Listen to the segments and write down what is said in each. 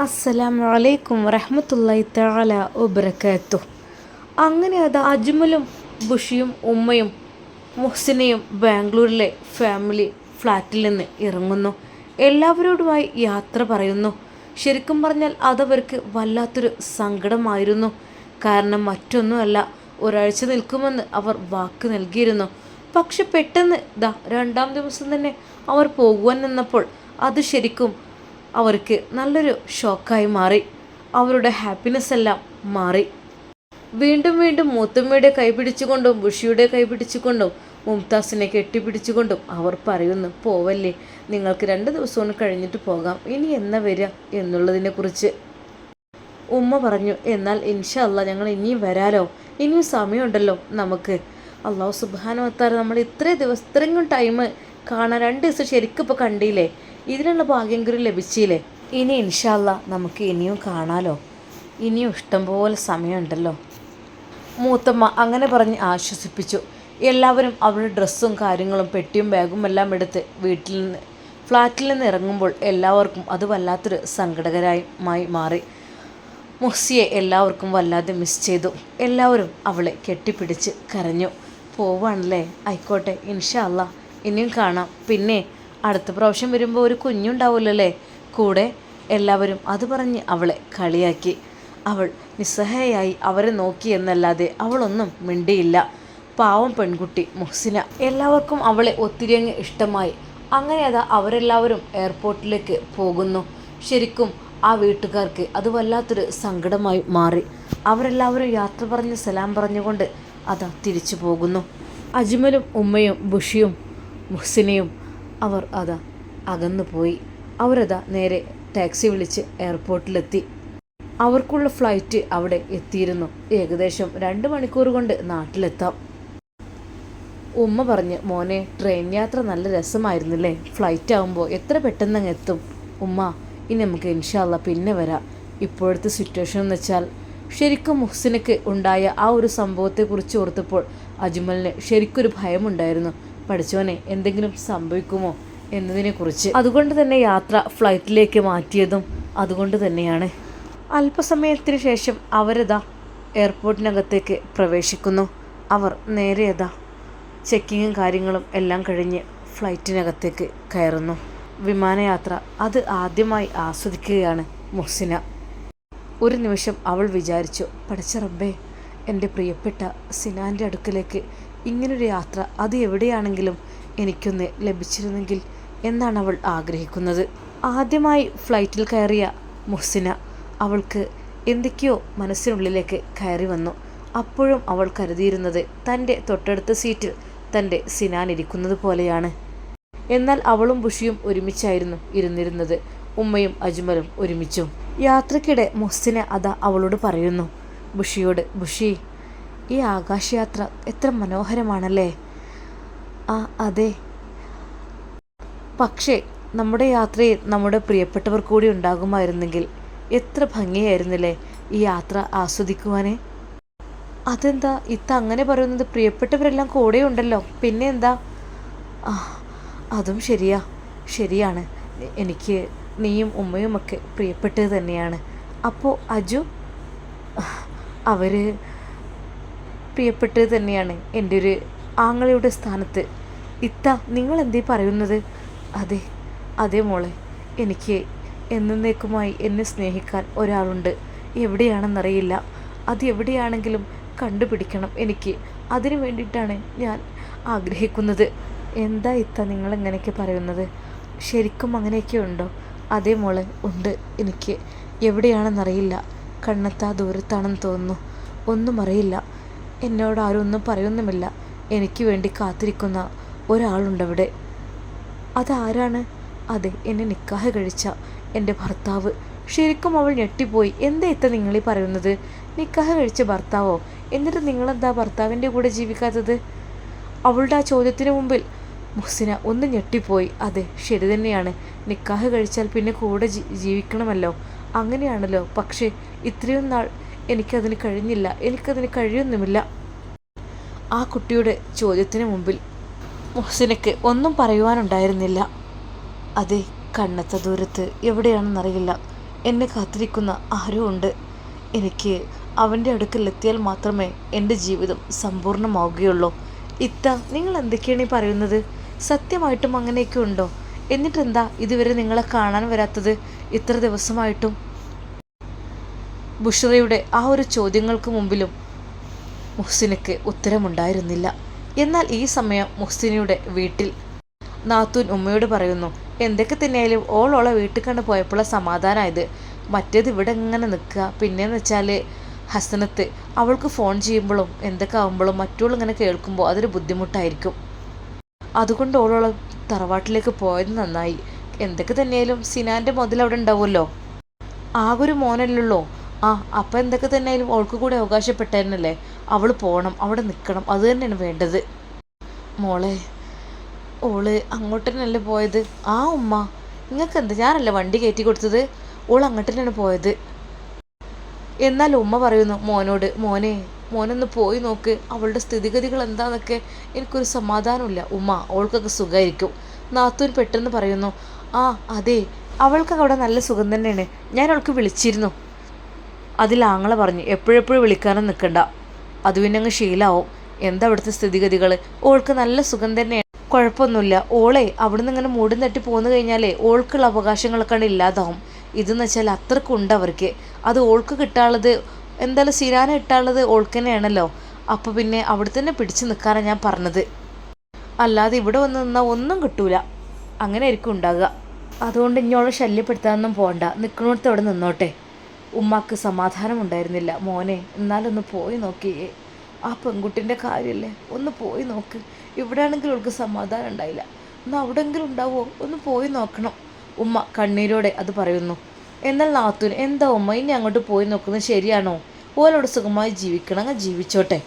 അസ്സലാമു അലൈക്കും വറഹ്മത്തുള്ളാഹി തആല വബറകാതുഹു അങ്ങനെ അത് അജ്മലും ബുഷിയും ഉമ്മയും മുഹ്സിനയും ബാംഗ്ലൂരിലെ ഫാമിലി ഫ്ലാറ്റിൽ നിന്ന് ഇറങ്ങുന്നു. എല്ലാവരോടുമായി യാത്ര പറയുന്നു. ശരിക്കും പറഞ്ഞാൽ അതവർക്ക് വല്ലാത്തൊരു സങ്കടമായിരുന്നു. കാരണം മറ്റൊന്നുമല്ല ഒരാഴ്ച നിൽക്കുമെന്ന് അവർ വാക്ക് നൽകിയിരുന്നു. പക്ഷെ പെട്ടെന്ന് ദാ രണ്ടാം ദിവസം തന്നെ അവർ പോകുവാൻ നിന്നപ്പോൾ അത് ശരിക്കും അവർക്ക് നല്ലൊരു ഷോക്കായി മാറി. അവരുടെ ഹാപ്പിനെസ് എല്ലാം മാറി. വീണ്ടും വീണ്ടും മൂത്തമ്മയുടെ കൈ പിടിച്ചുകൊണ്ടും ബുഷിയുടെ കൈ പിടിച്ചുകൊണ്ടും മുംതാസിനെ കെട്ടിപ്പിടിച്ചുകൊണ്ടും അവർ പറയുന്നു പോവല്ലേ നിങ്ങൾക്ക് രണ്ട് ദിവസം കഴിഞ്ഞിട്ട് പോകാം. ഇനി എന്നാ വരിക എന്നുള്ളതിനെക്കുറിച്ച്. ഉമ്മ പറഞ്ഞു എന്നാൽ ഇൻഷല്ല ഞങ്ങൾ ഇനിയും വരാലോ? ഇനിയും സമയമുണ്ടല്ലോ നമുക്ക്. അള്ളാഹു സുബാനുവത്താറ് നമ്മൾ ഇത്രയും ദിവസം ഇത്രയും ടൈം കാണാൻ രണ്ട് ദിവസം ശരിക്കും ഇപ്പോൾ കണ്ടില്ലേ? ഇതിനുള്ള ഭാഗ്യം കൂടി ലഭിച്ചില്ലേ? ഇനി ഇൻഷാല്ല നമുക്ക് ഇനിയും കാണാലോ. ഇനിയും ഇഷ്ടംപോലെ സമയമുണ്ടല്ലോ. മൂത്തമ്മ അങ്ങനെ പറഞ്ഞ് ആശ്വസിപ്പിച്ചു. എല്ലാവരും അവരുടെ ഡ്രസ്സും കാര്യങ്ങളും പെട്ടിയും ബാഗും എല്ലാം എടുത്ത് വീട്ടിൽ നിന്ന് ഫ്ലാറ്റിൽ നിന്ന് ഇറങ്ങുമ്പോൾ എല്ലാവർക്കും അത് വല്ലാത്തൊരു സങ്കടകരമായി മാറി. മുഹ്സിയെ എല്ലാവർക്കും വല്ലാതെ മിസ് ചെയ്തു. എല്ലാവരും അവളെ കെട്ടിപ്പിടിച്ച് കരഞ്ഞു. പോവാണല്ലേ? ആയിക്കോട്ടെ ഇൻഷാല്ല. ഇനിയും കാണാം. പിന്നെ അടുത്ത പ്രാവശ്യം വരുമ്പോൾ ഒരു കുഞ്ഞുണ്ടാവില്ലല്ലേ കൂടെ എല്ലാവരും അത് പറഞ്ഞ് അവളെ കളിയാക്കി. അവൾ നിസ്സഹായായി അവരെ നോക്കി എന്നല്ലാതെ അവളൊന്നും മിണ്ടിയില്ല. പാവം പെൺകുട്ടി മുഹ്സിന. എല്ലാവർക്കും അവളെ ഒത്തിരി അങ്ങ് ഇഷ്ടമായി. അങ്ങനെ അതാ അവരെല്ലാവരും എയർപോർട്ടിലേക്ക് പോകുന്നു. ശരിക്കും ആ വീട്ടുകാർക്ക് അത് വല്ലാത്തൊരു സങ്കടമായി മാറി. അവരെല്ലാവരും യാത്ര പറഞ്ഞ് സലാം പറഞ്ഞുകൊണ്ട് അതാ തിരിച്ചു പോകുന്നു. അജ്മലും ഉമ്മയും ബുഷിയും മുഹ്സിനയും അവർ അതാ അകന്നു പോയി. അവരതാ നേരെ ടാക്സി വിളിച്ച് എയർപോർട്ടിലെത്തി. അവർക്കുള്ള ഫ്ലൈറ്റ് അവിടെ എത്തിയിരുന്നു. ഏകദേശം രണ്ട് മണിക്കൂർ കൊണ്ട് നാട്ടിലെത്താം. ഉമ്മ പറഞ്ഞ് മോനെ ട്രെയിൻ യാത്ര നല്ല രസമായിരുന്നില്ലേ? ഫ്ലൈറ്റ് ആകുമ്പോൾ എത്ര പെട്ടെന്ന് എത്തും? ഉമ്മ ഇനി നമുക്ക് ഇൻഷാല്ല പിന്നെ വരാം. ഇപ്പോഴത്തെ സിറ്റുവേഷൻ എന്ന് വെച്ചാൽ ശരിക്കും മുഹ്സിനക്ക് ഉണ്ടായ ആ ഒരു സംഭവത്തെക്കുറിച്ച് ഓർത്തപ്പോൾ അജ്മലിന് ശരിക്കൊരു ഭയമുണ്ടായിരുന്നു. പഠിച്ചവനെ എന്തെങ്കിലും സംഭവിക്കുമോ എന്നതിനെക്കുറിച്ച്. അതുകൊണ്ട് തന്നെ യാത്ര ഫ്ലൈറ്റിലേക്ക് മാറ്റിയതും അതുകൊണ്ട് തന്നെയാണ്. അല്പസമയത്തിന് ശേഷം അവരതാ എയർപോർട്ടിനകത്തേക്ക് പ്രവേശിക്കുന്നു. അവർ നേരെ അതാ ചെക്കിങ്ങും കാര്യങ്ങളും എല്ലാം കഴിഞ്ഞ് ഫ്ലൈറ്റിനകത്തേക്ക് കയറുന്നു. വിമാനയാത്ര അത് ആദ്യമായി ആസ്വദിക്കുകയാണ് മുഹ്സിന. ഒരു നിമിഷം അവൾ വിചാരിച്ചു പഠിച്ച റബ്ബേ എന്റെ പ്രിയപ്പെട്ട സിനാന്റെ അടുക്കലേക്ക് ഇങ്ങനൊരു യാത്ര അത് എവിടെയാണെങ്കിലും എനിക്കൊന്ന് ലഭിച്ചിരുന്നെങ്കിൽ എന്നാണ് അവൾ ആഗ്രഹിക്കുന്നത്. ആദ്യമായി ഫ്ലൈറ്റിൽ കയറിയ മുഹ്സിന അവൾക്ക് എന്തൊക്കെയോ മനസ്സിനുള്ളിലേക്ക് കയറി വന്നു. അപ്പോഴും അവൾ കരുതിയിരുന്നത് തന്റെ തൊട്ടടുത്ത സീറ്റിൽ തന്റെ സിനാൻ ഇരിക്കുന്നത് പോലെയാണ്. എന്നാൽ അവളും ബുഷിയും ഒരുമിച്ചായിരുന്നു ഇരുന്നിരുന്നത്. ഉമ്മയും അജ്മലും ഒരുമിച്ചും. യാത്രക്കിടെ മുഹ്സിന അത അവളോട് പറയുന്നു. ബുഷിയോട് ബുഷി ഈ ആകാശയാത്ര എത്ര മനോഹരമാണല്ലേ? ആ അതെ. പക്ഷേ നമ്മുടെ യാത്രയിൽ നമ്മുടെ പ്രിയപ്പെട്ടവർ കൂടി ഉണ്ടാകുമായിരുന്നെങ്കിൽ എത്ര ഭംഗിയായിരുന്നില്ലേ ഈ യാത്ര ആസ്വദിക്കുവാനേ? അതെന്താ ഇത്ത അങ്ങനെ പറയുന്നത്? പ്രിയപ്പെട്ടവരെല്ലാം കൂടെ ഉണ്ടല്ലോ പിന്നെ എന്താ ആ അതും ശരിയാ. ശരിയാണ്. എനിക്ക് നീയും ഉമ്മയുമൊക്കെ പ്രിയപ്പെട്ടത് തന്നെയാണ്. അപ്പോൾ അജു? അവർ പ്രിയപ്പെട്ടത് തന്നെയാണ് എന്റെ ഒരു ആങ്ങളയുടെ സ്ഥാനത്ത്. ഇത്ത നിങ്ങൾ എന്തേ പറയുന്നത്? അതെ അതെ മോളെ എനിക്ക് എന്നേക്കുമായി എന്നെ സ്നേഹിക്കാൻ ഒരാളുണ്ട്. എവിടെയാണെന്നറിയില്ല. അത് എവിടെയാണെങ്കിലും കണ്ടുപിടിക്കണം എനിക്ക്. അതിനു വേണ്ടിയിട്ടാണ് ഞാൻ ആഗ്രഹിക്കുന്നത്. എന്താ ഇത്ത നിങ്ങൾ എങ്ങനെയൊക്കെ പറയുന്നത്? ശരിക്കും അങ്ങനെയൊക്കെ ഉണ്ടോ? അതേ മോളെ ഉണ്ട് എനിക്ക്. എവിടെയാണെന്നറിയില്ല. കണ്ണെത്താ ദൂരത്താണെന്ന് തോന്നുന്നു. ഒന്നും അറിയില്ല. എന്നോട് ആരും ഒന്നും പറയുന്നുമില്ല. എനിക്ക് വേണ്ടി കാത്തിരിക്കുന്ന ഒരാളുണ്ടവിടെ. അതാരാണ്? അതെ എന്നെ നിക്കാഹ് കഴിച്ച എന്റെ ഭർത്താവ്. ശരിക്കും അവൾ ഞെട്ടിപ്പോയി. എന്താ ഇത്ത നിങ്ങളീ പറയുന്നത്? നിക്കാഹ് കഴിച്ച ഭർത്താവോ? എന്നിട്ട് നിങ്ങളെന്താ ഭർത്താവിന്റെ കൂടെ ജീവിക്കാത്തത്? അവളുടെ ആ ചോദ്യത്തിന് മുമ്പിൽ മുസിന ഒന്ന് ഞെട്ടിപ്പോയി. അതെ ശരി തന്നെയാണ്. നിക്കാഹ് കഴിച്ചാൽ പിന്നെ കൂടെ ജീവിക്കണമല്ലോ. അങ്ങനെയാണല്ലോ. പക്ഷേ ഇത്രയും നാൾ എനിക്കതിന് കഴിഞ്ഞില്ല. എനിക്കതിന് കഴിയൊന്നുമില്ല. ആ കുട്ടിയുടെ ചോദ്യത്തിന് മുമ്പിൽ മുഹസിനക്ക് ഒന്നും പറയുവാനുണ്ടായിരുന്നില്ല. അതെ കണ്ണത്ത ദൂരത്ത് എവിടെയാണെന്നറിയില്ല. എന്നെ കാത്തിരിക്കുന്ന ആരോ ഉണ്ട്. എനിക്ക് അവന്റെ അടുക്കലെത്തിയാൽ മാത്രമേ എന്റെ ജീവിതം സമ്പൂർണമാവുകയുള്ളൂ ഇത്ത നിങ്ങൾ എന്തൊക്കെയാണ് ഈ പറയുന്നത്? സത്യമായിട്ടും അങ്ങനെയൊക്കെ ഉണ്ടോ? എന്നിട്ടെന്താ ഇതുവരെ നിങ്ങളെ കാണാൻ വരാത്തത്? ഇത്ര ദിവസമായിട്ടും ബുഷറയുടെ ആ ഒരു ചോദ്യങ്ങൾക്ക് മുമ്പിലും മുഹ്സിനയ്ക്ക് ഉത്തരമുണ്ടായിരുന്നില്ല. എന്നാൽ ഈ സമയം മുഹ്സിനയുടെ വീട്ടിൽ നാത്തൂൻ ഉമ്മയോട് പറയുന്നു എന്തൊക്കെ തന്നെയായാലും ഓളോളെ വീട്ടിൽ കണ്ട് പോയപ്പോഴുള്ള സമാധാനമായത് മറ്റേത് ഇവിടെ ഇങ്ങനെ നിൽക്കുക. പിന്നെയെന്ന് വെച്ചാൽ ഹസനത്ത് അവൾക്ക് ഫോൺ ചെയ്യുമ്പോഴും എന്തൊക്കെ ആകുമ്പോഴും മറ്റുള്ള ഇങ്ങനെ കേൾക്കുമ്പോൾ അതൊരു ബുദ്ധിമുട്ടായിരിക്കും. അതുകൊണ്ട് ഓളോളെ തറവാട്ടിലേക്ക് പോയത് നന്നായി. എന്തൊക്കെ തന്നെയായാലും സിനാന്റെ മുതൽ അവിടെ ഉണ്ടാവുമല്ലോ. ആ ഒരു മോനല്ലുള്ളൂ ആ അപ്പം എന്തൊക്കെ തന്നെ ആയാലും അവൾക്ക് കൂടെ അവകാശപ്പെട്ടതന്നല്ലേ അവൾ പോകണം അവിടെ നിൽക്കണം അത് തന്നെയാണ് വേണ്ടത്. മോളെ ഓൾ അങ്ങോട്ട് തന്നെയല്ലേ പോയത്? ആ ഉമ്മ നിങ്ങൾക്ക് എന്താ? ഞാനല്ല വണ്ടി കയറ്റി കൊടുത്തത്? ഓൾ അങ്ങോട്ട് തന്നെയാണ് പോയത്. എന്നാൽ ഉമ്മ പറയുന്നു മോനോട് മോനെ മോനൊന്ന് പോയി നോക്ക്. അവളുടെ സ്ഥിതിഗതികൾ എന്താന്നൊക്കെ എനിക്കൊരു സമാധാനമില്ല. ഉമ്മ അവൾക്കൊക്കെ സുഖമായിരിക്കും നാത്തൂൻ പെട്ടെന്ന് പറയുന്നു ആ അതെ അവൾക്കൊക്കെ അവിടെ നല്ല സുഖം തന്നെയാണ്. ഞാൻ അവൾക്ക് വിളിച്ചിരുന്നു. അതിൽ ആങ്ങളെ പറഞ്ഞു എപ്പോഴെപ്പോഴും വിളിക്കാനും നിൽക്കണ്ട. അത് പിന്നെ അങ്ങ് ശീലാവും. എന്താ അവിടുത്തെ സ്ഥിതിഗതികൾ ഓൾക്ക് നല്ല സുഖം തന്നെയാണ്. കുഴപ്പമൊന്നുമില്ല. ഓളെ അവിടുന്ന് ഇങ്ങനെ മൂടും തട്ടി പോന്നു കഴിഞ്ഞാലേ ഓൾക്കുള്ള അവകാശങ്ങളൊക്കെ ഇല്ലാതാവും. ഇതെന്ന് വെച്ചാൽ അത്രക്കുണ്ട് അവർക്ക്. അത് ഓൾക്ക് കിട്ടാനുള്ളത് എന്തായാലും സിരാന ഇട്ടാനുള്ളത് ഓൾക്ക് തന്നെയാണല്ലോ. അപ്പോൾ പിന്നെ അവിടെ തന്നെ പിടിച്ചു നിൽക്കാനാണ് ഞാൻ പറഞ്ഞത്. അല്ലാതെ ഇവിടെ വന്ന് നിന്നാൽ ഒന്നും കിട്ടൂല. അങ്ങനെ ആയിരിക്കും ഉണ്ടാകുക അതുകൊണ്ട് ഇനി ഓളെ ശല്യപ്പെടുത്താനൊന്നും പോകണ്ട. നിൽക്കുന്നിടത്ത് അവിടെ നിന്നോട്ടെ. ഉമ്മാക്ക് സമാധാനം ഉണ്ടായിരുന്നില്ല മോനെ എന്നാലൊന്ന് പോയി നോക്കിയേ ആ പെൺകുട്ടിന്റെ കാര്യമല്ലേ ഒന്ന് പോയി നോക്ക്. ഇവിടെയാണെങ്കിൽ അവൾക്ക് സമാധാനം ഉണ്ടായില്ല. ഒന്ന് അവിടെങ്കിലും ഉണ്ടാവുമോ ഒന്ന് പോയി നോക്കണം. ഉമ്മ കണ്ണീരോടെ അത് പറയുന്നു. എന്നാൽ നാത്തൂൻ എന്താ ഉമ്മ ഇനി അങ്ങോട്ട് പോയി നോക്കുന്നത് ശരിയാണോ? ഓലോട് സുഖമായി ജീവിക്കണം അങ്ങ് ജീവിച്ചോട്ടെ.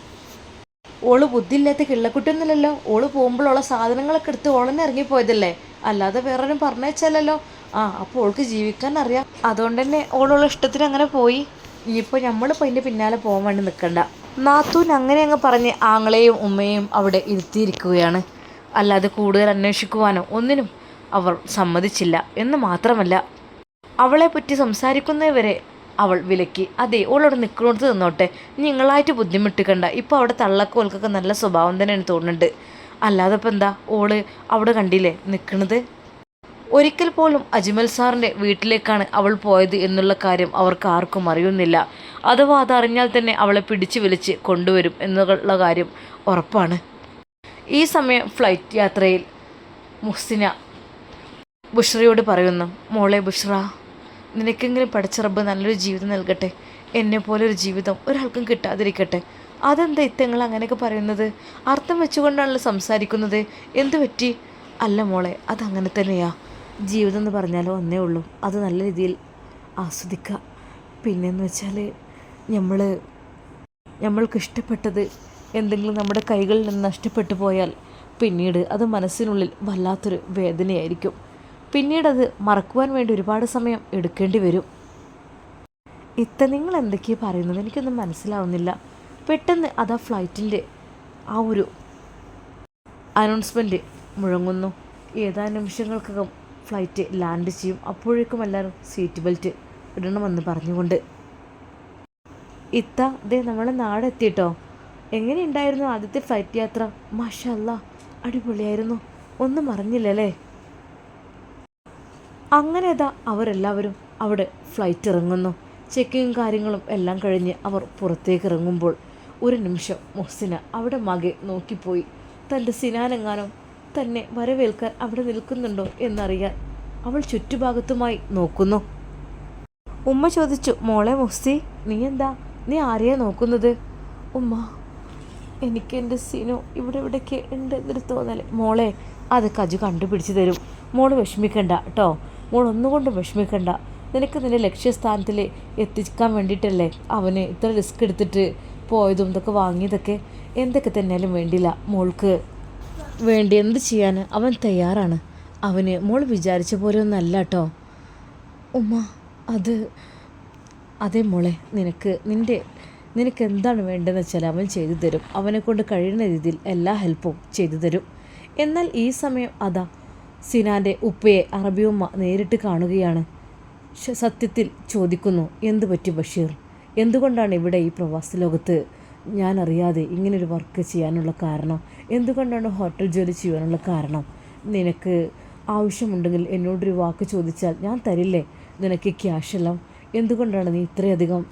ഓൾ ബുദ്ധിയില്ലാത്ത കിള്ളക്കുട്ടിയൊന്നുമില്ലല്ലോ. ഓൾ പോകുമ്പോഴുള്ള സാധനങ്ങളൊക്കെ എടുത്ത് ഓളന്നെ ഇറങ്ങിപ്പോയതല്ലേ? അല്ലാതെ വേറൊരും പറഞ്ഞേച്ചല്ലോ ആ അപ്പോൾ ഓൾക്ക് ജീവിക്കാൻ അറിയാം. അതുകൊണ്ട് തന്നെ ഓളുള്ള ഇഷ്ടത്തിന് അങ്ങനെ പോയി. ഇനിയിപ്പോൾ നമ്മളിപ്പോൾ അതിന്റെ പിന്നാലെ പോകാൻ വേണ്ടി നിൽക്കണ്ട നാത്തൂൻ അങ്ങനെ അങ്ങ് പറഞ്ഞ് ആങ്ങളെയും ഉമ്മയും അവിടെ ഇരുത്തിയിരിക്കുകയാണ്. അല്ലാതെ കൂടുതൽ അന്വേഷിക്കുവാനോ ഒന്നിനും അവർ സമ്മതിച്ചില്ല എന്ന് മാത്രമല്ല അവളെ പറ്റി സംസാരിക്കുന്നവരെ അവൾ വിലക്കി. അതെ ഓളോട് നിൽക്കുന്നിടത്ത് നിന്നോട്ടെ. നിങ്ങളായിട്ട് ബുദ്ധിമുട്ടിക്കണ്ട. ഇപ്പോൾ അവിടെ തള്ളക്കോൽക്കൊക്കെ നല്ല സ്വഭാവം തന്നെയാണ് തോന്നുന്നുണ്ട്. അല്ലാതെ ഇപ്പം എന്താ? ഓൾ അവിടെ കണ്ടില്ലേ നിൽക്കുന്നത് ഒരിക്കൽ പോലും അജ്മൽ സാറിന്റെ വീട്ടിലേക്കാണ് അവൾ പോയത് എന്നുള്ള കാര്യം അവർക്ക് ആർക്കും അറിയുന്നില്ല. അഥവാ അതറിഞ്ഞാൽ തന്നെ അവളെ പിടിച്ചു വലിച്ച് കൊണ്ടുവരും എന്നുള്ള കാര്യം ഉറപ്പാണ്. ഈ സമയം ഫ്ലൈറ്റ് യാത്രയിൽ മുഹ്സിന ബുഷ്രയോട് പറയുന്നു മോളെ ബുഷ്ര നിനക്കെങ്കിലും പഠിച്ച റബ്ബ് നല്ലൊരു ജീവിതം നൽകട്ടെ. എന്നെ പോലെ ഒരു ജീവിതം ഒരാൾക്കും കിട്ടാതിരിക്കട്ടെ. അതെന്താ ഇത്തങ്ങൾ അങ്ങനെയൊക്കെ പറയുന്നത്? അർത്ഥം വെച്ചുകൊണ്ടാണല്ലോ സംസാരിക്കുന്നത്. എന്തു പറ്റി? അല്ല മോളെ അതങ്ങനെ തന്നെയാ. ജീവിതം എന്ന് പറഞ്ഞാൽ ഒന്നേ ഉള്ളൂ. അത് നല്ല രീതിയിൽ ആസ്വദിക്കുക. പിന്നെയെന്ന് വെച്ചാൽ നമ്മൾ നമ്മൾക്ക് ഇഷ്ടപ്പെട്ടത് എന്തെങ്കിലും നമ്മുടെ കൈകളിൽ നിന്ന് നഷ്ടപ്പെട്ടു പോയാൽ പിന്നീട് അത് മനസ്സിനുള്ളിൽ വല്ലാത്തൊരു വേദനയായിരിക്കും. പിന്നീട് അത് മറക്കുവാൻ വേണ്ടി ഒരുപാട് സമയം എടുക്കേണ്ടി വരും. ഇത്ത നിങ്ങൾ എന്തൊക്കെയാണ് പറയുന്നത്? എനിക്കൊന്നും മനസ്സിലാവുന്നില്ല. പെട്ടെന്ന് അത് ആ ഫ്ലൈറ്റിന്റെ ആ ഒരു അനൗൺസ്മെന്റ് മുഴങ്ങുന്നു. ഏതാനും നിമിഷങ്ങൾക്കകം ഫ്ലൈറ്റ് ലാൻഡ് ചെയ്യും. അപ്പോഴേക്കും എല്ലാവരും സീറ്റ് ബെൽറ്റ് ഇടണമെന്ന് പറഞ്ഞുകൊണ്ട്. ഇത്ത ദേ നമ്മളെ നാടെത്തിയിട്ടോ എങ്ങനെയുണ്ടായിരുന്നു ആദ്യത്തെ ഫ്ലൈറ്റ് യാത്ര? മാഷല്ല അടിപൊളിയായിരുന്നു. ഒന്നും അറിഞ്ഞില്ലല്ലേ? അങ്ങനെ അതാ അവരെല്ലാവരും അവിടെ ഫ്ലൈറ്റ് ഇറങ്ങുന്നു. ചെക്കിങ്ങും കാര്യങ്ങളും എല്ലാം കഴിഞ്ഞ് അവർ പുറത്തേക്ക് ഇറങ്ങുമ്പോൾ ഒരു നിമിഷം മുഹ്സിന അവിടെ മകെ നോക്കിപ്പോയി. തന്റെ സിനാനെങ്ങാനും തന്നെ വരവേൽക്കാൻ അവിടെ നിൽക്കുന്നുണ്ടോ എന്നറിയാൻ അവൾ ചുറ്റുഭാഗത്തുമായി നോക്കുന്നു. ഉമ്മ ചോദിച്ചു മോളെ മുസ്തി നീ എന്താ? നീ ആരെയാ നോക്കുന്നത്? ഉമ്മ എനിക്ക് എന്റെ സീനോ ഇവിടെ ഇവിടേക്ക് ഉണ്ട് എന്നൊരു തോന്നൽ മോളെ അത് കജു കണ്ടുപിടിച്ച് തരും. മോൾ വിഷമിക്കണ്ട കേട്ടോ. മോൾ ഒന്നുകൊണ്ടും വിഷമിക്കണ്ട. നിനക്ക് നിന്റെ ലക്ഷ്യസ്ഥാനത്തിൽ എത്തിക്കാൻ വേണ്ടിയിട്ടല്ലേ അവന് ഇത്ര റിസ്ക് എടുത്തിട്ട് പോയതും ഇതൊക്കെ വാങ്ങിയതൊക്കെ? എന്തൊക്കെ തന്നെയാലും വേണ്ടില്ല മോൾക്ക്. വേണ്ടി എന്ത് ചെയ്യാൻ അവൻ തയ്യാറാണ്. അവന് മോൾ വിചാരിച്ച പോലെ ഒന്നല്ല കേട്ടോ ഉമ്മ അത് അതേ മോളെ നിനക്ക് നിന്റെ നിനക്ക് എന്താണ് വേണ്ടതെന്ന് വെച്ചാൽ അവൻ ചെയ്തു തരും. അവനെ കൊണ്ട് കഴിയുന്ന രീതിയിൽ എല്ലാ ഹെൽപ്പും ചെയ്തു തരും. എന്നാൽ ഈ സമയം അതാ. സിനാന്റെ ഉപ്പയെ അറബിയുമ്മ നേരിട്ട് കാണുകയാണ്. സത്യത്തിൽ ചോദിക്കുന്നു എന്തു പറ്റി ബഷീർ? എന്തുകൊണ്ടാണ് ഇവിടെ ഈ പ്രവാസി ലോകത്ത് ഞാൻ അറിയാതെ ഇങ്ങനൊരു വർക്ക് ചെയ്യാനുള്ള കാരണം. എന്തുകൊണ്ടാണ് ഹോട്ടൽ ജോലി ചെയ്യാനുള്ള കാരണം? നിനക്ക് ആവശ്യമുണ്ടെങ്കിൽ എന്നോടൊരു വാക്ക് ചോദിച്ചാൽ ഞാൻ തരില്ലേ? നിനക്ക് ക്യാഷെല്ലാം എന്തുകൊണ്ടാണ് നീ ഇത്രയധികം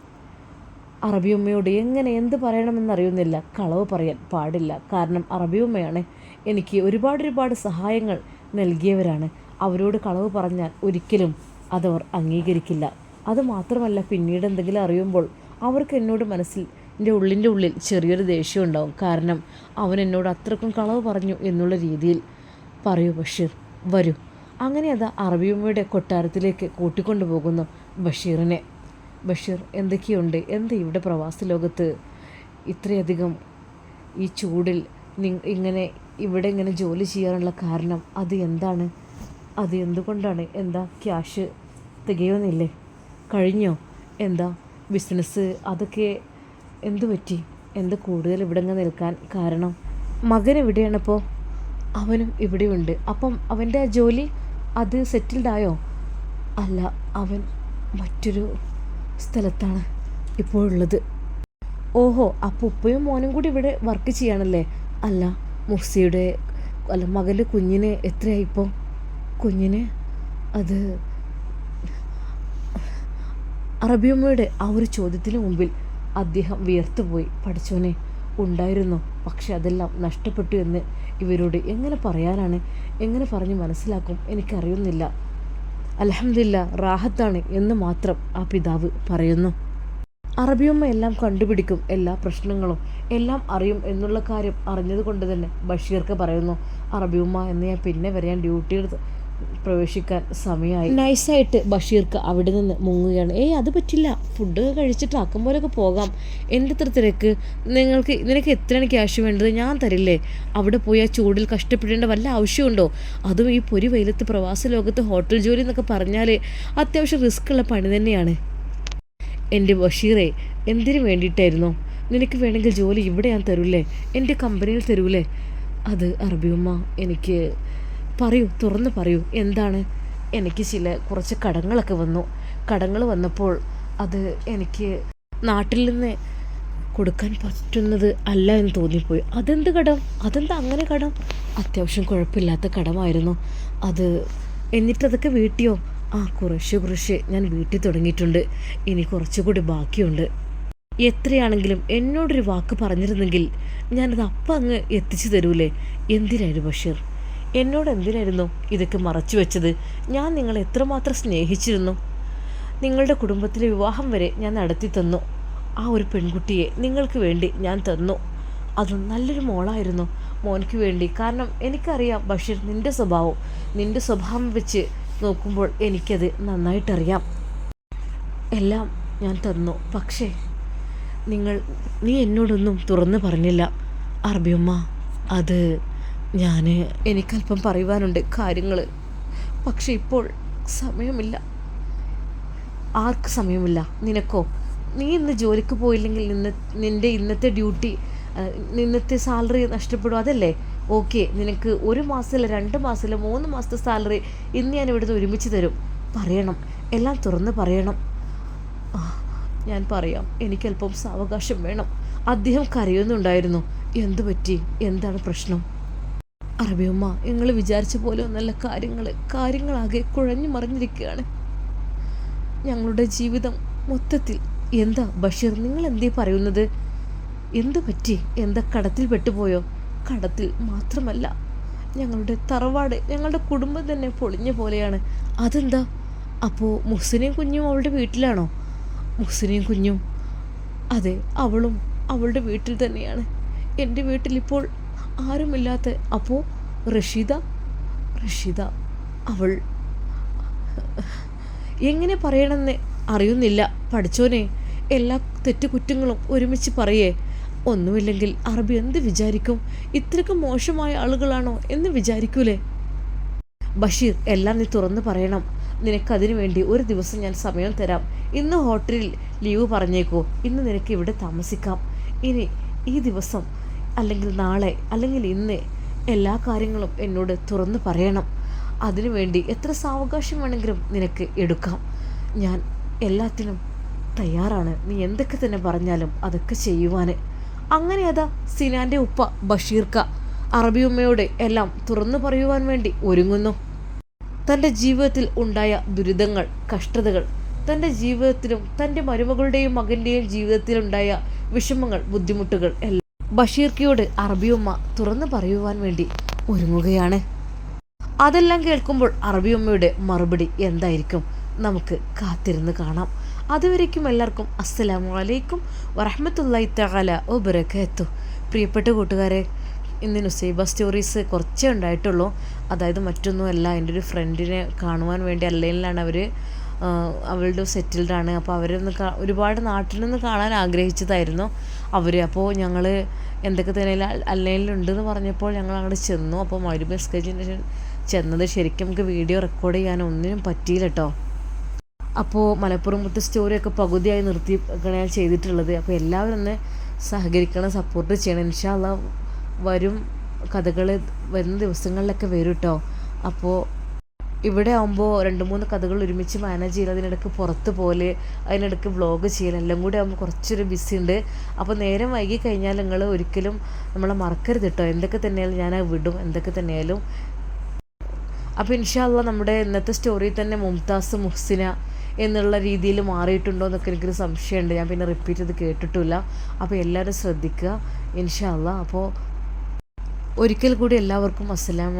അറബിയമ്മയോട് എങ്ങനെ എന്ത് പറയണമെന്നറിയുന്നില്ല? കളവ് പറയാൻ പാടില്ല. കാരണം അറബിയമ്മയാണ് എനിക്ക് ഒരുപാട് ഒരുപാട് സഹായങ്ങൾ നൽകിയവരാണ്. അവരോട് കളവ് പറഞ്ഞാൽ ഒരിക്കലും അതവർ അംഗീകരിക്കില്ല. അത് മാത്രമല്ല പിന്നീട് എന്തെങ്കിലും അറിയുമ്പോൾ അവർക്ക് എന്നോട് മനസ്സിൽ എന്റെ ഉള്ളിന്റെ ഉള്ളിൽ ചെറിയൊരു ദേഷ്യം ഉണ്ടാവും. കാരണം അവൻ എന്നോട് അത്രക്കും കളവ് പറഞ്ഞു എന്നുള്ള രീതിയിൽ പറയൂ ബഷീർ. വരൂ. അങ്ങനെ അത് അറബിയമ്മയുടെ കൊട്ടാരത്തിലേക്ക് കൂട്ടിക്കൊണ്ടു പോകുന്നു ബഷീറിനെ. ബഷീർ എന്തൊക്കെയുണ്ട്? എന്താ ഇവിടെ പ്രവാസ ലോകത്ത് ഇത്രയധികം ഈ ചൂടിൽ ഇങ്ങനെ ഇവിടെ ഇങ്ങനെ ജോലി ചെയ്യാനുള്ള കാരണം അത് എന്താണ്? അത് എന്തുകൊണ്ടാണ്? എന്താ ക്യാഷ് തികയുന്നില്ലേ? കഴിഞ്ഞോ? എന്താ ബിസിനസ് അതൊക്കെ എന്തു പറ്റി? എന്ത് കൂടുതൽ ഇവിടെ നിൽക്കാൻ കാരണം? മകൻ എവിടെയാണിപ്പോൾ അവനും ഇവിടെയുണ്ട്. അപ്പം അവന്റെ ആ ജോലി അത് സെറ്റിൽഡായോ അല്ല അവൻ മറ്റൊരു സ്ഥലത്താണ് ഇപ്പോഴുള്ളത് ഓഹോ അപ്പോൾ ഉപ്പയും മോനും കൂടി ഇവിടെ വർക്ക് ചെയ്യാണല്ലേ? അല്ല മുഫ്സിയുടെ അല്ല മകന്റെ കുഞ്ഞിന് എത്രയായി ഇപ്പോൾ കുഞ്ഞിന് അത് അറബിയമ്മയുടെ ആ ഒരു ചോദ്യത്തിന് മുമ്പിൽ അദ്ദേഹം വിയർത്തുപോയി. പഠിച്ചോനെ ഉണ്ടായിരുന്നു. പക്ഷെ അതെല്ലാം നഷ്ടപ്പെട്ടു എന്ന് ഇവരോട് എങ്ങനെ പറയാനാണ്? എങ്ങനെ പറഞ്ഞ് മനസ്സിലാക്കും? എനിക്കറിയുന്നില്ല. അലഹമില്ല റാഹത്താണ് എന്ന് മാത്രം ആ പിതാവ് പറയുന്നു. അറബിയമ്മ എല്ലാം കണ്ടുപിടിക്കും എല്ലാ പ്രശ്നങ്ങളും. എല്ലാം അറിയും എന്നുള്ള കാര്യം അറിഞ്ഞതുകൊണ്ട് തന്നെ ബഷീർക്ക് പറയുന്നു അറബിയമ്മ എന്ന് ഞാൻ പിന്നെ വരെ ഡ്യൂട്ടി ഡ്യൂട്ടിയിൽ പ്രവേശിക്കാൻ സമയമായി. നൈസായിട്ട് ബഷീർക്ക് അവിടെ നിന്ന് മുങ്ങുകയാണ്. ഏയ് അത് പറ്റില്ല. ഫുഡ് കഴിച്ചിട്ട് ആക്കും പോലെയൊക്കെ പോകാം. എന്റെ ഇത്ര തിരക്ക്? നിങ്ങൾക്ക് നിനക്ക് എത്രയാണ് ക്യാഷ് വേണ്ടത്? ഞാൻ തരില്ലേ? അവിടെ പോയി ആ ചൂടിൽ കഷ്ടപ്പെടേണ്ട വല്ല ആവശ്യമുണ്ടോ? അതും ഈ പൊരി വെയിലത്ത് പ്രവാസ ലോകത്ത് ഹോട്ടൽ ജോലി എന്നൊക്കെ പറഞ്ഞാൽ അത്യാവശ്യം റിസ്ക് ഉള്ള പണി തന്നെയാണ്. എന്റെ ബഷീറെ എന്തിനു വേണ്ടിയിട്ടായിരുന്നു? നിനക്ക് വേണമെങ്കിൽ ജോലി ഇവിടെ ഞാൻ തരൂലേ എന്റെ കമ്പനിയിൽ തരൂലേ അത് അറബിയമ്മ എനിക്ക് പറയൂ തുറന്ന് പറയൂ. എന്താണ്? എനിക്ക് ചില കുറച്ച് കടങ്ങളൊക്കെ വന്നു. കടങ്ങൾ വന്നപ്പോൾ അത് എനിക്ക് നാട്ടിൽ നിന്ന് കൊടുക്കാൻ പറ്റുന്നത് അല്ല എന്ന് തോന്നിപ്പോയി. അതെന്ത് കടം? അതെന്താ അങ്ങനെ കടം? അത്യാവശ്യം കുഴപ്പമില്ലാത്ത കടമായിരുന്നു. അത് എന്നിട്ടതൊക്കെ വീട്ടിയോ? ആ കുറേശ്ശെ കുറേശ്ശെ ഞാൻ വീട്ടിൽ തുടങ്ങിയിട്ടുണ്ട്. ഇനി കുറച്ചുകൂടി ബാക്കിയുണ്ട്. എത്രയാണെങ്കിലും എന്നോടൊരു വാക്ക് പറഞ്ഞിരുന്നെങ്കിൽ ഞാനത് അപ്പം അങ്ങ് എത്തിച്ചു തരൂലേ? എന്തിനായിരുന്നു ബഷീർ? എന്നോട് എന്തിനായിരുന്നു ഇതൊക്കെ മറച്ചു വെച്ചത്? ഞാൻ നിങ്ങളെ എത്രമാത്രം സ്നേഹിച്ചിരുന്നു? നിങ്ങളുടെ കുടുംബത്തിലെ വിവാഹം വരെ ഞാൻ നടത്തി തന്നു. ആ ഒരു പെൺകുട്ടിയെ നിങ്ങൾക്ക് വേണ്ടി ഞാൻ തന്നു. അത് നല്ലൊരു മോളായിരുന്നു മോനിക്ക് വേണ്ടി. കാരണം എനിക്കറിയാം ബഷീർ നിന്റെ സ്വഭാവം നിന്റെ സ്വഭാവം വെച്ച് നോക്കുമ്പോൾ എനിക്കത് നന്നായിട്ടറിയാം. എല്ലാം ഞാൻ തന്നു. പക്ഷേ നിങ്ങൾ നീ എന്നോടൊന്നും തുറന്നു പറഞ്ഞില്ല. അറബിയമ്മ അത് ഞാൻ എനിക്കല്പം പറയുവാനുണ്ട് കാര്യങ്ങൾ പക്ഷെ ഇപ്പോൾ സമയമില്ല. ആർക്ക് സമയമില്ല? നിനക്കോ? നീ ഇന്ന് ജോലിക്ക് പോയില്ലെങ്കിൽ നിന്ന് നിന്റെ ഇന്നത്തെ ഡ്യൂട്ടി ഇന്നത്തെ സാലറി നഷ്ടപ്പെടും. അതല്ലേ? ഓക്കെ നിനക്ക് ഒരു മാസത്തില രണ്ട് മാസത്തില മൂന്ന് മാസത്തെ സാലറി ഇന്ന് ഞാൻ ഇവിടുന്ന് ഒരുമിച്ച് തരും. പറയണം. എല്ലാം തുറന്ന് പറയണം. ഞാൻ പറയാം. എനിക്കല്പം സാവകാശം വേണം. അദ്ദേഹം കരയുന്നുണ്ടായിരുന്നു. എന്തു പറ്റി എന്താണ് പ്രശ്നം? അറബിയമ്മ നിങ്ങൾ വിചാരിച്ച പോലെ ഒന്നല്ല കാര്യങ്ങൾ കാര്യങ്ങളാകെ കുഴഞ്ഞു മറിഞ്ഞിരിക്കുകയാണ്. ഞങ്ങളുടെ ജീവിതം മൊത്തത്തിൽ എന്താ ബഷീർ നിങ്ങൾ എന്തേ പറയുന്നത്? എന്ത് പറ്റി? എന്താ കടത്തിൽ പെട്ടുപോയോ? കടത്തിൽ മാത്രമല്ല ഞങ്ങളുടെ തറവാട് ഞങ്ങളുടെ കുടുംബം തന്നെ പൊളിഞ്ഞ പോലെയാണ്. അതെന്താ? അപ്പോൾ മുസ്ലിം കുഞ്ഞും അവളുടെ വീട്ടിലാണോ? മുസ്ലിം കുഞ്ഞും. അതെ അവളും അവളുടെ വീട്ടിൽ തന്നെയാണ്. എന്റെ വീട്ടിലിപ്പോൾ ആരുമില്ലാത്ത അപ്പോൾ റഷീദ റഷീദ അവൾ. എങ്ങനെ പറയണമെന്ന് അറിയുന്നില്ല. പഠിച്ചോനെ എല്ലാ തെറ്റുകുറ്റങ്ങളും ഒരുമിച്ച് പറയേ. ഒന്നുമില്ലെങ്കിൽ അറബി എന്ത് വിചാരിക്കും? ഇത്രയ്ക്ക് മോശമായ ആളുകളാണോ എന്ന് വിചാരിക്കൂലേ? ബഷീർ എല്ലാം നീ തുറന്ന് പറയണം. നിനക്കതിനു വേണ്ടി ഒരു ദിവസം ഞാൻ സമയം തരാം. ഇന്ന് ഹോട്ടലിൽ ലീവ് പറഞ്ഞേക്കൂ. ഇന്ന് നിനക്ക് ഇവിടെ താമസിക്കാം. ഇനി ഈ ദിവസം അല്ലെങ്കിൽ നാളെ അല്ലെങ്കിൽ ഇന്ന് എല്ലാ കാര്യങ്ങളും എന്നോട് തുറന്നു പറയണം. അതിനുവേണ്ടി എത്ര സാവകാശം വേണമെങ്കിലും നിനക്ക് എടുക്കാം. ഞാൻ എല്ലാത്തിനും തയ്യാറാണ്. നീ എന്തൊക്കെ തന്നെ പറഞ്ഞാലും അതൊക്കെ ചെയ്യുവാൻ അങ്ങനെ അതാ സിനാന്റെ ഉപ്പ ബഷീർക്ക അറബി ഉമ്മയോട് എല്ലാം തുറന്നു പറയുവാൻ വേണ്ടി ഒരുങ്ങുന്നു. തന്റെ ജീവിതത്തിൽ ഉണ്ടായ ദുരിതങ്ങൾ കഷ്ടതകൾ തന്റെ ജീവിതത്തിലും തന്റെ മരുമകളുടെയും മകന്റെയും ജീവിതത്തിലുണ്ടായ വിഷമങ്ങൾ ബുദ്ധിമുട്ടുകൾ എല്ലാം ബഷീർക്കയോട് അറബിയുമ്മ തുറന്നു പറയുവാൻ വേണ്ടി ഒരുങ്ങുകയാണ്. അതെല്ലാം കേൾക്കുമ്പോൾ അറബിയമ്മയുടെ മറുപടി എന്തായിരിക്കും? നമുക്ക് കാത്തിരുന്ന് കാണാം. അതുവരേക്കും എല്ലാവർക്കും അസ്സലാമു അലൈക്കും വറഹമത്തല്ലായി തആല വബറകാത്തു പ്രിയപ്പെട്ട കൂട്ടുകാരെ ഇന്ന് നുസൈബ സ്റ്റോറീസ് കുറച്ചേ ഉണ്ടായിട്ടുള്ളൂ. അതായത് മറ്റൊന്നുമല്ല എന്റെ ഒരു ഫ്രണ്ടിനെ കാണുവാൻ വേണ്ടി അല്ലെങ്കിലാണ് അവർ അവളുടെ സെറ്റിൽഡ് ആണ് അപ്പോൾ അവരൊന്ന് ഒരുപാട് നാട്ടിൽ നിന്ന് കാണാൻ ആഗ്രഹിച്ചതായിരുന്നു അവർ അപ്പോൾ ഞങ്ങൾ എന്തൊക്കെ തന്നെ അല്ലെങ്കിലുണ്ടെന്ന് പറഞ്ഞപ്പോൾ ഞങ്ങൾ അങ്ങോട്ട് ചെന്നു അപ്പോൾ മരു മെസ്കേജിന് ചെന്നത് ശരിക്കും നമുക്ക് വീഡിയോ റെക്കോർഡ് ചെയ്യാൻ ഒന്നിനും പറ്റിയില്ല കേട്ടോ അപ്പോൾ മലപ്പുറം മുത്ത് സ്റ്റോറിയൊക്കെ പകുതിയായി നിർത്തി ഞാൻ ചെയ്തിട്ടുള്ളത്. അപ്പോൾ എല്ലാവരും ഒന്ന് സഹകരിക്കണം സപ്പോർട്ട് ചെയ്യണം. ഇൻഷാല്ല വരും കഥകൾ വരുന്ന ദിവസങ്ങളിലൊക്കെ വരും കേട്ടോ അപ്പോൾ ഇവിടെ ആകുമ്പോൾ രണ്ട് മൂന്ന് കഥകൾ ഒരുമിച്ച് മാനേജ് ചെയ്യൽ അതിനിടയ്ക്ക് പുറത്ത് പോലെ അതിനിടയ്ക്ക് വ്ളോഗ് ചെയ്യൽ എല്ലാം കൂടി ആകുമ്പോൾ കുറച്ചൊരു ബിസി ഉണ്ട്. അപ്പോൾ നേരം വൈകി കഴിഞ്ഞാൽ നിങ്ങൾ ഒരിക്കലും നമ്മളെ മറക്കരുത് കേട്ടോ എന്തൊക്കെ തന്നെയാലും ഞാൻ വിടും. എന്തൊക്കെ തന്നെയാലും. അപ്പോൾ ഇൻഷാല്ല നമ്മുടെ ഇന്നത്തെ സ്റ്റോറിയിൽ തന്നെ മുംതാസ് മുഹ്സിന എന്നുള്ള രീതിയിൽ മാറിയിട്ടുണ്ടോ എന്നൊക്കെ എനിക്കൊരു സംശയമുണ്ട്. ഞാൻ പിന്നെ റിപ്പീറ്റ് ചെയ്ത് കേട്ടിട്ടില്ല. അപ്പോൾ എല്ലാവരും ശ്രദ്ധിക്കുക. ഇൻഷാല്ല അപ്പോൾ ഒരിക്കൽ കൂടി എല്ലാവർക്കും അസ്സലാമു